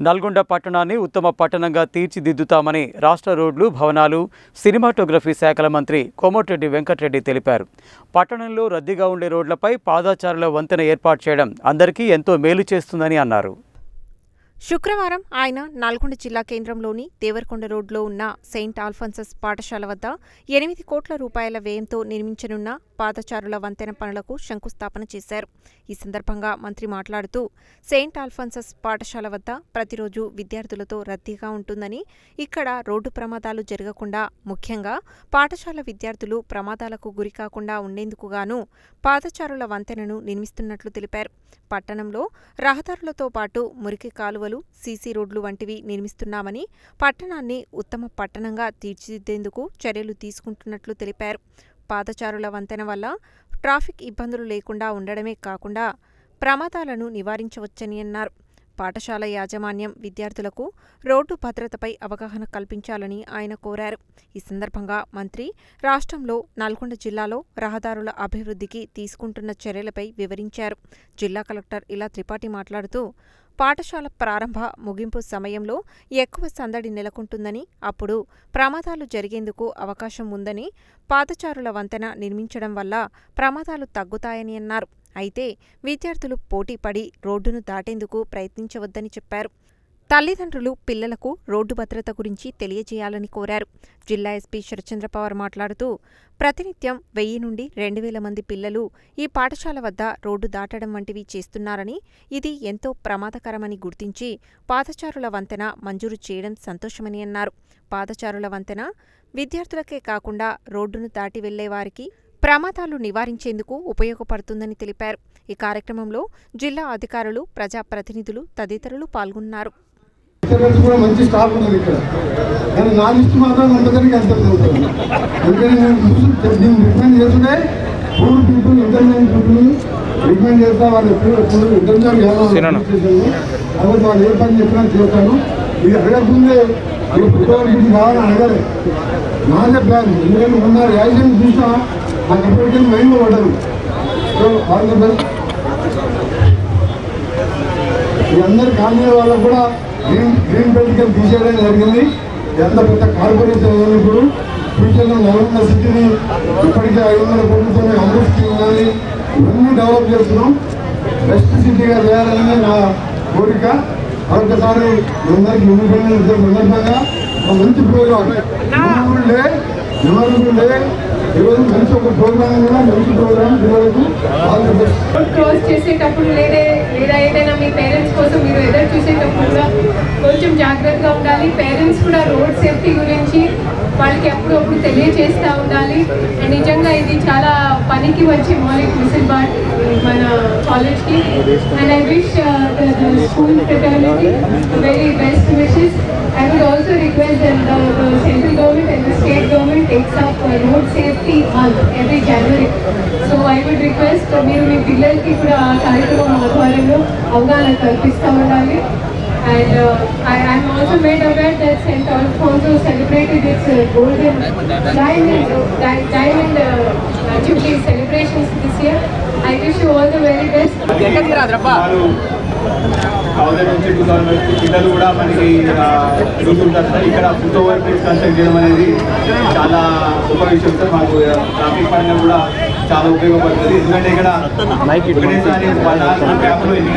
నల్గొండ పట్టణాన్ని ఉత్తమ పట్టణంగా తీర్చిదిద్దుతామని రాష్ట్ర రోడ్లు భవనాలు సినిమాటోగ్రఫీ శాఖల మంత్రి కోమటిరెడ్డి వెంకటరెడ్డి తెలిపారు. పట్టణంలో రద్దీగా ఉండే రోడ్లపై పాదాచారుల వంతెన ఏర్పాటు చేయడం అందరికీ ఎంతో మేలు చేస్తుందని అన్నారు. శుక్రవారం ఆయన నల్గొండ జిల్లా కేంద్రంలోని దేవరకొండ రోడ్లో ఉన్న సెయింట్ ఆల్ఫాన్సస్ పాఠశాల వద్ద ఎనిమిది కోట్ల రూపాయల వ్యయంతో నిర్మించనున్న పాదచారుల వంతెన పనులకు శంకుస్థాపన చేశారు. ఈ సందర్భంగా మంత్రి మాట్లాడుతూ సెయింట్ ఆల్ఫాన్సస్ పాఠశాల వద్ద ప్రతిరోజు విద్యార్థులతో రద్దీగా ఉంటుందని ఇక్కడ రోడ్డు ప్రమాదాలు జరగకుండా ముఖ్యంగా పాఠశాల విద్యార్థులు ప్రమాదాలకు గురికాకుండా ఉండేందుకుగాను పాదచారుల వంతెనను నిర్మిస్తున్నట్లు తెలిపారు. పట్టణంలో రహదారులతో పాటు మురికి కాలువ కాలువలు సీసీ రోడ్లు వంటివి నిర్మిస్తున్నామని పట్టణాన్ని ఉత్తమ పట్టణంగా తీర్చిదిద్దేందుకు చర్యలు తీసుకుంటున్నట్లు తెలిపారు. పాదచారుల వంతెన వల్ల ట్రాఫిక్ ఇబ్బందులు లేకుండా ఉండడమే కాకుండా ప్రమాదాలను నివారించవచ్చని అన్నారు. పాఠశాల యాజమాన్యం విద్యార్థులకు రోడ్డు భద్రతపై అవగాహన కల్పించాలని ఆయన కోరారు. ఈ సందర్భంగా మంత్రి రాష్ట్రంలో నల్గొండ జిల్లాలో రహదారుల అభివృద్ధికి తీసుకుంటున్న చర్యలపై వివరించారు. జిల్లా కలెక్టర్ ఇలా త్రిపాఠి మాట్లాడుతూ పాఠశాల ప్రారంభ ముగింపు సమయంలో ఎక్కువ సందడి నెలకొంటుందని అప్పుడు ప్రమాదాలు జరిగేందుకు అవకాశం ఉందని పాదచారుల వంతెన నిర్మించడం వల్ల ప్రమాదాలు తగ్గుతాయని అన్నారు. అయితే విద్యార్థులు పోటీపడి రోడ్డును దాటేందుకు ప్రయత్నించవద్దని చెప్పారు. తల్లిదండ్రులు పిల్లలకు రోడ్డు భద్రత గురించి తెలియజేయాలని కోరారు. జిల్లా ఎస్పీ శరచంద్ర పవార్ మాట్లాడుతూ ప్రతినిత్యం వెయ్యి నుండి రెండు వేల మంది పిల్లలు ఈ పాఠశాల వద్ద రోడ్డు దాటడం వంటివి చేస్తున్నారని ఇది ఎంతో ప్రమాదకరమని గుర్తించి పాదచారుల వంతెన మంజూరు చేయడం సంతోషమని అన్నారు. పాదచారుల వంతెన విద్యార్థులకే కాకుండా రోడ్డును దాటి వెళ్ళే వారికి ప్రమాదాలు నివారించేందుకు ఉపయోగపడుతుందని తెలిపారు. ఈ కార్యక్రమంలో జిల్లా అధికారులు ప్రజాప్రతినిధులు తదితరులు పాల్గొన్నారు. లెక్చరర్స్ కూడా మంచి స్టాఫ్ ఉన్నది ఇక్కడ. కానీ నా లిస్ట్ మాత్రం ఉండదని ఎంత నేను చూసి నేను రికమెండ్ చేస్తుంటే poor people internet people recommend చేస్తా వాళ్ళు ఎప్పుడు ఎప్పుడు ఇంటర్నెట్ కాబట్టి వాళ్ళు ఏ పని చెప్పినా చేస్తాను. ఇది అడగకుందే మీరు ఫోటోగ్రఫీ కావాలని అడగలే. నాదే ప్లాన్ ఎందుకంటే ఉన్నారు యాక్సిడెంట్ చూసా నాకు ఎప్పటికీ మైండ్ పడదు సో ఆల్ ది బెస్ట్ ఈ అందరి కాలనీ వాళ్ళకు కూడా గ్రీన్ గ్రీన్ బెల్ట్కి తీసేయడం జరిగింది. ఎంత పెద్ద కార్పొరేషన్ ఉంది ఇప్పుడు ఫ్యూచర్లో నల్గొండ సిటీని ఇప్పటికే ఐదు వందల కోట్లతో అమృత్ స్కీమ్ కానీ ఇవన్నీ డెవలప్ చేస్తున్నాం. బెస్ట్ సిటీగా చేయాలని నా కోరిక. మరొకసారి అందరికీ ఇండిపెండెన్స్ డే సందర్భంగా ఒక మంచి ప్రోగ్రామ్ ఉండే ఎవరు ఈరోజు మంచి ఒక ప్రోగ్రామ్ కూడా మంచి ప్రోగ్రామ్ పిల్లలకు క్లోజ్ చేసేటప్పుడు లేదే లేదా ఏదైనా మీ పేరెంట్స్ కోసం మీరు ఎదురు చూసేటప్పుడు కూడా కొంచెం జాగ్రత్తగా ఉండాలి. పేరెంట్స్ కూడా రోడ్ సేఫ్టీ గురించి వాళ్ళకి అప్పుడప్పుడు తెలియజేస్తూ ఉండాలి. అండ్ నిజంగా ఇది చాలా పనికి వచ్చే మౌలిక్ మిసిల్ బాట్ మన కాలేజ్కి. And I wish school fraternity very best wishes I would also request then road safety month every January so I would request మీరు మీ పిల్లలకి కూడా ఆ కార్యక్రమం ఆధ్వర్యంలో అవగాహన కల్పిస్తూ ఉండాలి. And I I'm also made aware that saint Alphonso celebrated its golden diamond diamond jubilee celebrations this year I wish you all the very best thousand నుంచి టూ థౌసండ్ వరకు పిల్లలు కూడా మనకి చూస్తుంటారు సార్ ఇక్కడ ఫుట్ ఓవర్ బ్రిడ్జ్ కన్స్ట్రక్ట్ చేయడం అనేది చాలా గొప్ప విషయం సార్ మాకు ట్రాఫిక్ పరంగా కూడా చాలా ఉపయోగపడుతుంది. ఎందుకంటే ఇక్కడ ఒకటేసారి గ్యాప్లో ఎన్ని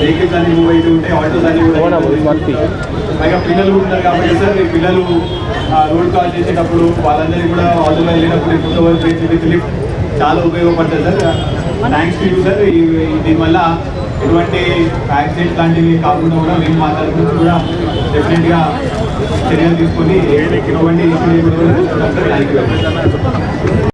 వెహికల్స్ అన్ని మూవ్ అవుతూ ఉంటాయి ఆటోస్ అన్ని కూడా పైగా పిల్లలు ఉన్నారు కాబట్టి సార్ పిల్లలు రోడ్ క్రాస్ చేసేటప్పుడు వాళ్ళందరినీ కూడా ఆటోలో వెళ్ళినప్పుడు foot over bridge with lift చాలా ఉపయోగపడుతుంది sir. Thanks to you sir దీనివల్ల ఎటువంటి యాక్సిడెంట్ లాంటివి కాకుండా కూడా మేము మా కూడా డెఫినెట్గా చర్యలు తీసుకొని ఎటువంటి ఇష్యూ థ్యాంక్ యూ